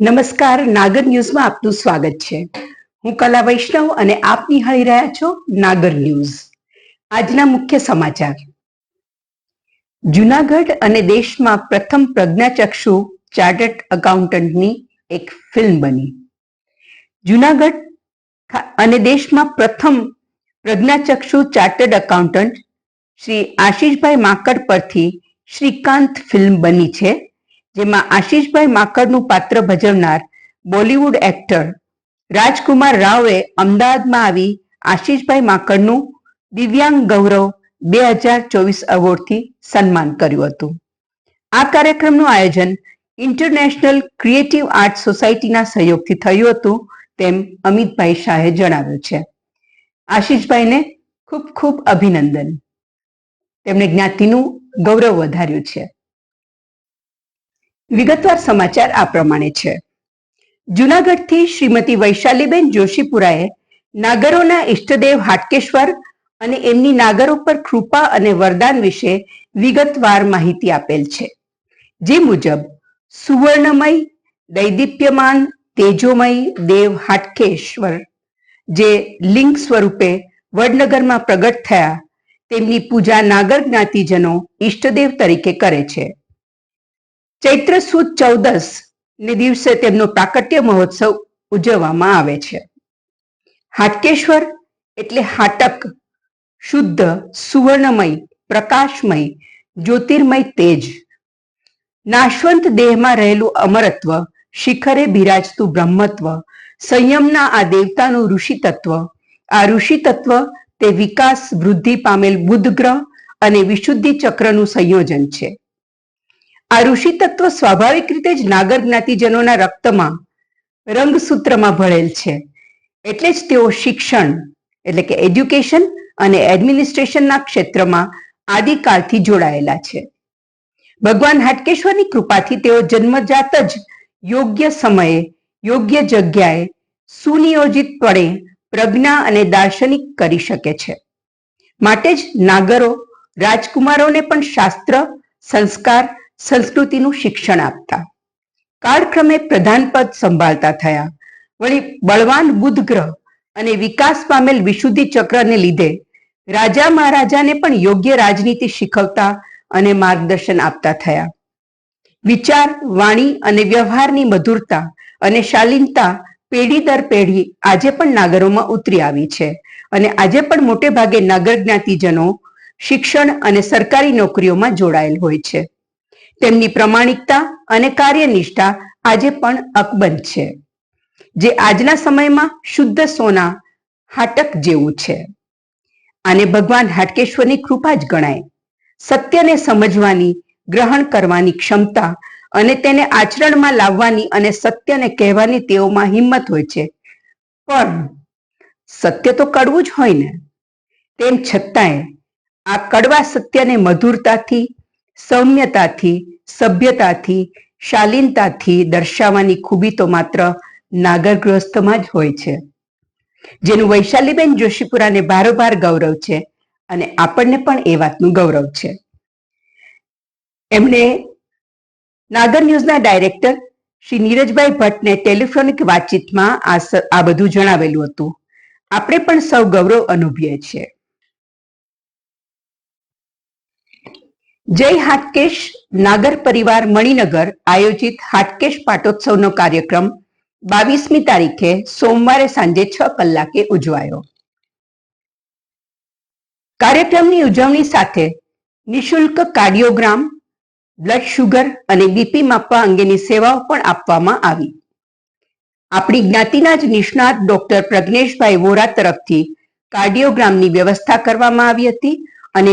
નમસ્કાર, નાગર ન્યૂઝમાં આપનું સ્વાગત છે. હું કલા વૈષ્ણવ અને આપ નિહાળી રહ્યા છો નાગર ન્યૂઝ. આજના મુખ્ય સમાચાર. જુનાગઢ અને દેશમાં પ્રથમ પ્રજ્ઞાચક્ષુ ચાર્ટર્ડ એકાઉન્ટન્ટની એક ફિલ્મ બની. જુનાગઢ અને દેશમાં પ્રથમ પ્રજ્ઞાચક્ષુ ચાર્ટર્ડ એકાઉન્ટન્ટ શ્રી આશીષભાઈ માકડ પરથી શ્રીકાંત ફિલ્મ બની છે. જેમાં આશીષભાઈ માકડનું પાત્ર ભજવનાર બોલિવૂડ એક્ટર રાજકુમાર રાવે અમદાવાદમાં આવી આશીષભાઈ માકડનું દિવ્યાંગ ગૌરવ બે હજાર ચોવીસ એવોર્ડથી સન્માન કર્યું હતું. આ કાર્યક્રમનું આયોજન ઇન્ટરનેશનલ ક્રિએટિવ આર્ટ સોસાયટીના સહયોગથી થયું હતું તેમ અમિતભાઈ શાહે જણાવ્યું છે. આશીષભાઈને ખૂબ ખૂબ અભિનંદન. તેમણે જ્ઞાતિનું ગૌરવ વધાર્યું છે. વિગતવાર સમાચાર આ પ્રમાણે છે. જુનાગઢથી શ્રીમતી વૈશાલીબેન જોશીપુરાએ નાગરોના ઈષ્ટદેવ હાટકેશ્વર અને એમની નાગરો પર કૃપા અને વરદાન વિશે વિગતવાર માહિતી આપેલ છે. જે મુજબ, સુવર્ણમય, દૈદીપ્યમાન, તેજોમય દેવ હાટકેશ્વર, જે લિંગ સ્વરૂપે વડનગરમાં પ્રગટ થયા, તેમની પૂજા નાગર જ્ઞાતિજનો ઈષ્ટદેવ તરીકે કરે છે. ચૈત્ર સુદ ચૌદસ ને દિવસે તેમનો પ્રાકટ્ય મહોત્સવ ઉજવવામાં આવે છે. હાટકેશ્વર એટલે હાટક, શુદ્ધ, સુવર્ણમય, પ્રકાશમય, જ્યોતિર્મય તેજ. નાશવંત દેહમાં રહેલું અમરત્વ, શિખરે બિરાજતું બ્રહ્મત્વ, સંયમના આ દેવતાનું ઋષિ તત્વ આ ઋષિ તત્વ તે વિકાસ, વૃદ્ધિ પામેલ બુધ ગ્રહ અને વિશુદ્ધિ ચક્રનું સંયોજન છે. આ ઋષિ તત્વ સ્વાભાવિક રીતે જ નાગર જ્ઞાતિજનોના રક્તમાં રંગસૂત્રમાં ભળેલ છે. એટલે જ તેઓ શિક્ષણ, એટલે કે એજ્યુકેશન અને એડમિનિસ્ટ્રેશનના ક્ષેત્રમાં આદિકાળથી જોડાયેલા છે. ભગવાન હાટકેશ્વરની કૃપાથી તેઓ જન્મજાત જ યોગ્ય સમયે, યોગ્ય જગ્યાએ સુનિયોજિતપણે પ્રજ્ઞા અને દાર્શનિક કરી શકે છે. માટે જ નાગરો, રાજકુમારોને પણ શાસ્ત્ર, સંસ્કાર સંસ્કૃતિનું શિક્ષણ આપતા. કાળક્રમે પ્રધાન પદ સંભાળતા થયા. વળી બળવાન બુધ ગ્રહ અને વિકાસ પામેલ વિશુદ્ધિ ચક્રને લીધે રાજા મહારાજાને પણ યોગ્ય રાજનીતિ શીખવતા અને માર્ગદર્શન આપતા થયા. વિચાર, વાણી અને વ્યવહારની મધુરતા અને શાલીનતા પેઢી દર પેઢી આજે પણ નાગરોમાં ઉતરી આવી છે અને આજે પણ મોટે ભાગે નાગર જ્ઞાતિજનો શિક્ષણ અને સરકારી નોકરીઓમાં જોડાયેલ હોય છે. તેમની પ્રમાણિકતા અને કાર્યનિષ્ઠા આજે પણ અકબંધ છે, જે આજના સમયમાં શુદ્ધ સોના હાટક જેવું છે. આને ભગવાન હાટકેશ્વરની કૃપા જ ગણાય. સત્યને સમજવાની, ગ્રહણ કરવાની ક્ષમતા અને તેને આચરણમાં લાવવાની અને સત્યને કહેવાની તેઓમાં હિંમત હોય છે. પણ સત્ય તો કડવું જ હોય ને? તેમ છતાંય આ કડવા સત્યને મધુરતાથી સૌમ્યતાથી, સભ્યતાથી, શાલીનતાથી દર્શાવવાની ખૂબી તો માત્ર નાગર ગૃહસ્થમાં જ હોય છે. જેનું વૈશાલીબેન જોશીપુરાને ભારોભાર ગૌરવ છે અને આપણને પણ એ વાતનું ગૌરવ છે. એમણે નાગર ન્યૂઝના ડાયરેક્ટર શ્રી નીરજભાઈ ભટ્ટને ટેલિફોનિક વાતચીતમાં આ બધું જણાવેલું હતું. આપણે પણ સૌ ગૌરવ અનુભવીએ છીએ. જય હાટકેશ, નાગર પરિવાર, મણિનગર આયોજિત હાટકેશ પાટોત્સવનો કાર્યક્રમ બાવીસમી તારીખે સોમવારે સાંજે છ કલાકે ઉજવાયો. કાર્યક્રમની ઉજવણી સાથે નિશુલ્ક કાર્ડિયોગ્રામ, બ્લડ શુગર અને બીપી માપવા અંગેની સેવાઓ પણ આપવામાં આવી. આપણી જ્ઞાતિના જ નિષ્ણાત ડોક્ટર પ્રજ્ઞેશભાઈ વોરા તરફથી કાર્ડિયોગ્રામની વ્યવસ્થા કરવામાં આવી હતી અને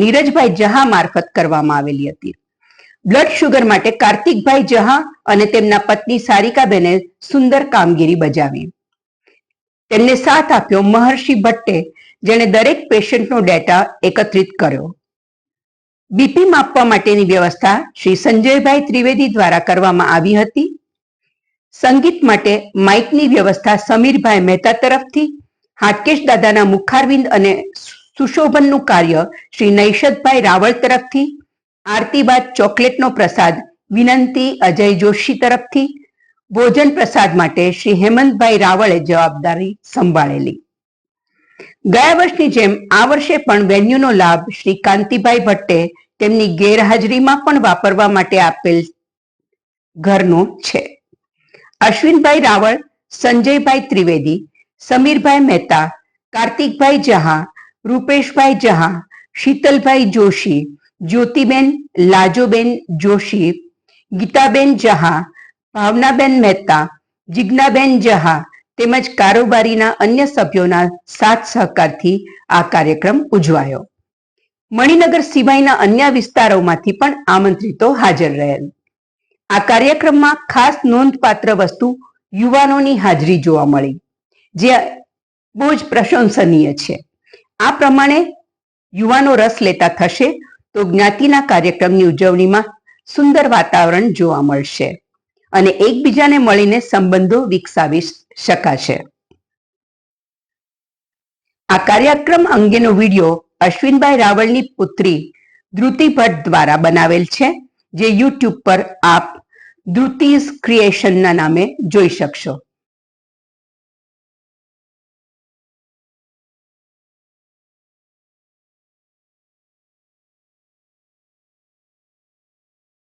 નીરજભાઈ જહા મારફત કરવામાં આવેલી હતી. બ્લડ શુગર માટે કાર્તિકભાઈ જહા અને તેમના પત્ની સારિકાબેને સુંદર કામગીરી બજાવી. તેમને સાથ આપ્યો મહર્ષિ ભટ્ટે, જેણે દરેક પેશન્ટનો ડેટા એકત્રિત કર્યો. બીપી માપવા માટેની વ્યવસ્થા શ્રી સંજયભાઈ ત્રિવેદી દ્વારા કરવામાં આવી હતી. સંગીત માટે માઇકની વ્યવસ્થા સમીરભાઈ મહેતા તરફથી, હાટકેશ દાદાના મુખારવિંદ અને સુશોભનનું કાર્ય શ્રી નૈષદભાઈ રાવળ તરફથી, આરતી બાદ ચોકલેટનો પ્રસાદ વિનંતી અજય જોશી તરફથી, ભોજન પ્રસાદ માટે શ્રી હેમંતભાઈ રાવળે જવાબદારી સંભાળેલી. ગયા વર્ષની જેમ આ વર્ષે પણ વેન્યુનો લાભ શ્રી કાંતિભાઈ ભટ્ટે તેમની ગેરહાજરીમાં પણ વાપરવા માટે આપેલ ઘરનો છે. અશ્વિનભાઈ રાવળ, સંજયભાઈ ત્રિવેદી, સમીરભાઈ મહેતા, કાર્તિકભાઈ જહા રૂપેશભાઈ જહા શીતલભાઈ જોશી, જ્યોતિબેન લાજોબેન જોશી, ગીતાબેન જહા ભાવનાબેન મહેતા, જિજ્ઞાબેન જહા તેમજ કારોબારીના અન્ય સભ્યોના સાથ સહકારથી આ કાર્યક્રમ ઉજવાયો. મણિનગર સિવાયના અન્ય વિસ્તારોમાંથી પણ આમંત્રિતો હાજર રહેલ. આ કાર્યક્રમમાં ખાસ નોંધપાત્ર વસ્તુ યુવાનોની હાજરી જોવા મળી, જે બહુ જ પ્રશંસનીય છે. આ પ્રમાણે યુવાનો રસ લેતા થશે તો જ્ઞાતિના કાર્યક્રમની ઉજવણીમાં સુંદર વાતાવરણ જોવા મળશે અને એકબીજાને મળીને સંબંધો વિકસાવી શકાશે. આ કાર્યક્રમ અંગેનો વીડિયો અશ્વિનભાઈ રાવળની પુત્રી ધ્રુતિ ભટ્ટ દ્વારા બનાવેલ છે, જે યુટ્યુબ પર આપ ધ્રુતિઝ ક્રિએશનના નામે જોઈ શકશો.